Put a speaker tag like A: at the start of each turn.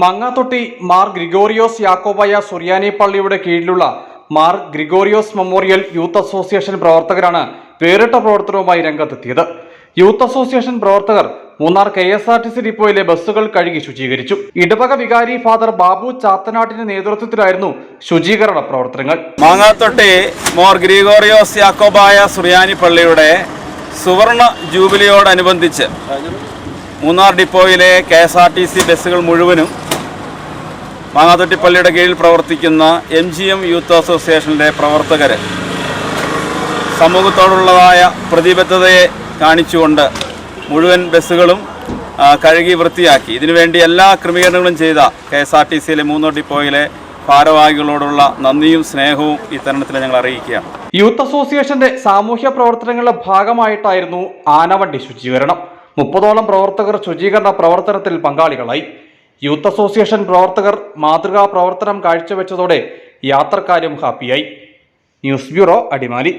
A: മങ്ങാത്തൊട്ടി മാർ ഗ്രിഗോറിയോസ് യാക്കോബായ സുറിയാനി പള്ളിയുടെ കീഴിലുള്ള Mar Gregorios memorial youth association പ്രവർത്തകരാണ് വേറിട്ട പ്രവർത്തനവുമായി രംഗത്തെത്തിയത്. യൂത്ത് അസോസിയേഷൻ പ്രവർത്തകർ Munnar K S R T C ഡിപ്പോയിലെ ബസ്സുകൾ കഴുകി ശുചീകരിച്ചു. ഇടവക വികാരി ഫാദർ ബാബു ചാത്തനാട്ടിന്റെ നേതൃത്വത്തിലായിരുന്നു ശുചീകരണ പ്രവർത്തനങ്ങൾ.
B: മാങ്ങാത്തൊട്ടി മോർ ഗ്രിഗോറിയോസ് യാക്കോബായ സുറിയാനി പള്ളിയുടെ സുവർണ ജൂബിലിയോടനുബന്ധിച്ച് Munnar ഡിപ്പോയിലെ K S R T C ബസ്സുകൾ മുഴുവനും മാങ്ങാത്തൊട്ടി പള്ളിയുടെ കീഴിൽ പ്രവർത്തിക്കുന്ന എം ജി എം യൂത്ത് അസോസിയേഷനിലെ പ്രവർത്തകർ സമൂഹത്തോടുള്ളതായ പ്രതിബദ്ധതയെ കാണിച്ചുകൊണ്ട് മുഴുവൻ ബസ്സുകളും കഴുകി വൃത്തിയാക്കി. ഇതിനുവേണ്ടി എല്ലാ ക്രമീകരണങ്ങളും ചെയ്ത കെ എസ് ആർ ടി സിയിലെ മൂന്നോ ഡിപ്പോയിലെ ഭാരവാഹികളോടുള്ള നന്ദിയും സ്നേഹവും ഈ തരണത്തിൽ ഞങ്ങൾ അറിയിക്കുകയാണ്.
A: യൂത്ത് അസോസിയേഷന്റെ സാമൂഹ്യ പ്രവർത്തനങ്ങളുടെ ഭാഗമായിട്ടായിരുന്നു ആനവണ്ടി ശുചീകരണം. മുപ്പതോളം പ്രവർത്തകർ ശുചീകരണ പ്രവർത്തനത്തിൽ പങ്കാളികളായി. യൂത്ത് അസോസിയേഷൻ പ്രവർത്തകർ മാതൃകാ പ്രവർത്തനം കാഴ്ചവെച്ചതോടെ യാത്രക്കാരും ഹാപ്പിയായി. News bureau Adimali.